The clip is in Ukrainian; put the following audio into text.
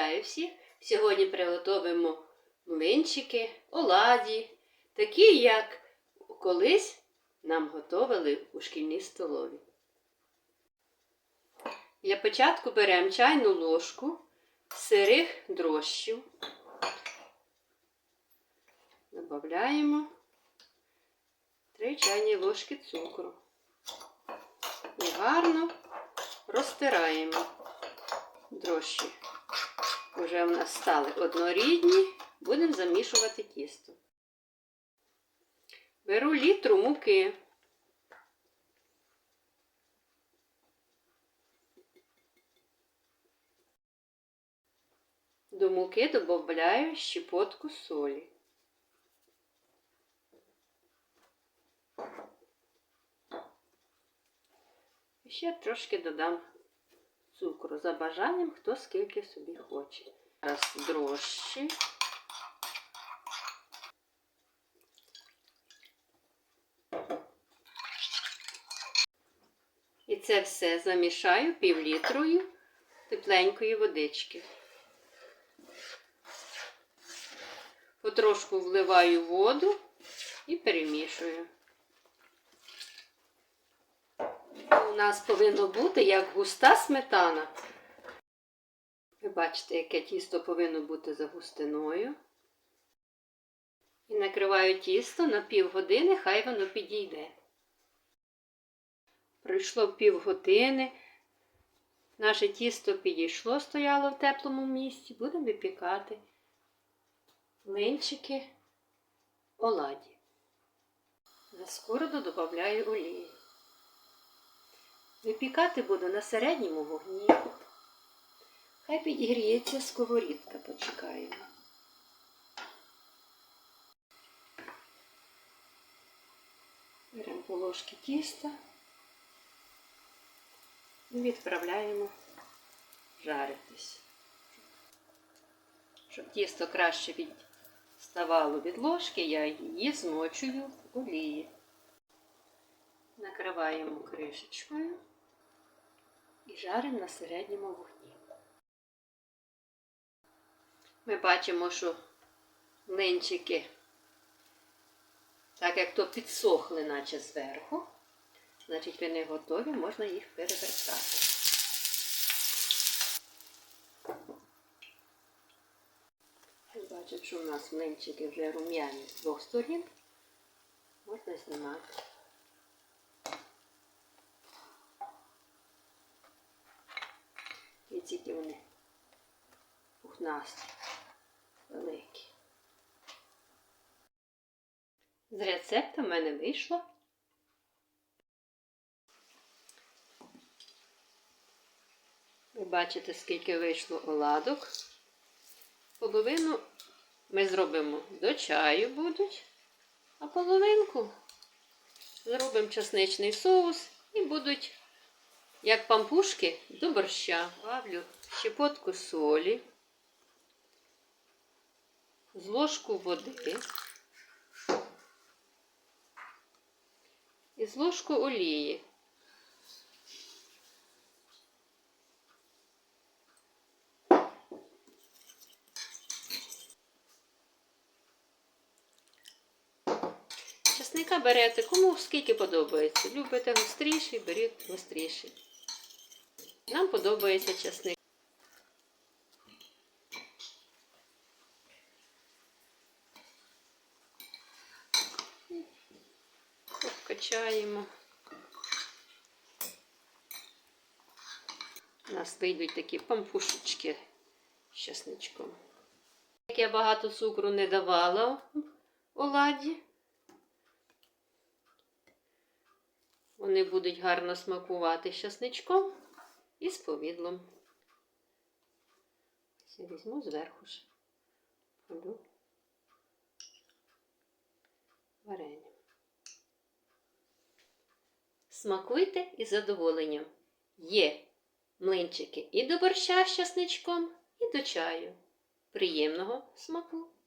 Вітаю всіх! Сьогодні приготуємо млинчики, оладі, такі, як колись нам готували у шкільній столові. Для початку беремо чайну ложку сирих дрожжів, додаємо 3 чайні ложки цукру і гарно розтираємо дрожжі. Уже в нас стали однорідні, будемо замішувати тісто. Беру літру муки. До муки додаю щепотку солі. Ще трошки додам цукру за бажанням, хто скільки собі хоче. Зараз дрожжі. І це все замішаю півлітрою тепленької водички. Потрошку вливаю воду і перемішую. У нас повинно бути як густа сметана. Ви бачите, яке тісто повинно бути за густиною. І накриваю тісто на півгодини, хай воно підійде. Пройшло півгодини. Наше тісто підійшло, стояло в теплому місці. Будемо випікати млинчики оладі. На скороду додаю олію. Випікати буду на середньому вогні. Хай підігріється сковорідка, почекаємо. Беремо по ложки тіста і відправляємо жаритись. Щоб тісто краще відставало від ложки, я її змочую в олії. Накриваємо кришечкою і жаримо на середньому вогні. Ми бачимо, що млинчики, так як то підсохли, наче зверху, значить вони готові, можна їх перевертати. Бачимо, що у нас млинчики вже рум'яні з двох сторін. Можна знімати. І тільки вони пухнасті, великі. З рецепту в мене вийшло. Ви бачите, скільки вийшло оладок. Половину ми зробимо до чаю будуть, а половинку зробимо часничний соус і будуть як пампушки до борща. Добавлю щепотку солі, з ложку води і з ложку олії. Берете, кому скільки подобається. Любите гостріший, беріть гостріший. Нам подобається часник. Обкачаємо. У нас вийдуть такі пампушечки з часничком. Як я багато цукру не давала оладі, вони будуть гарно смакувати з часничком і з повідлом. Візьму зверху ж. Кладу варення. Смакуйте із задоволенням. Є млинчики і до борща з часничком, і до чаю. Приємного смаку!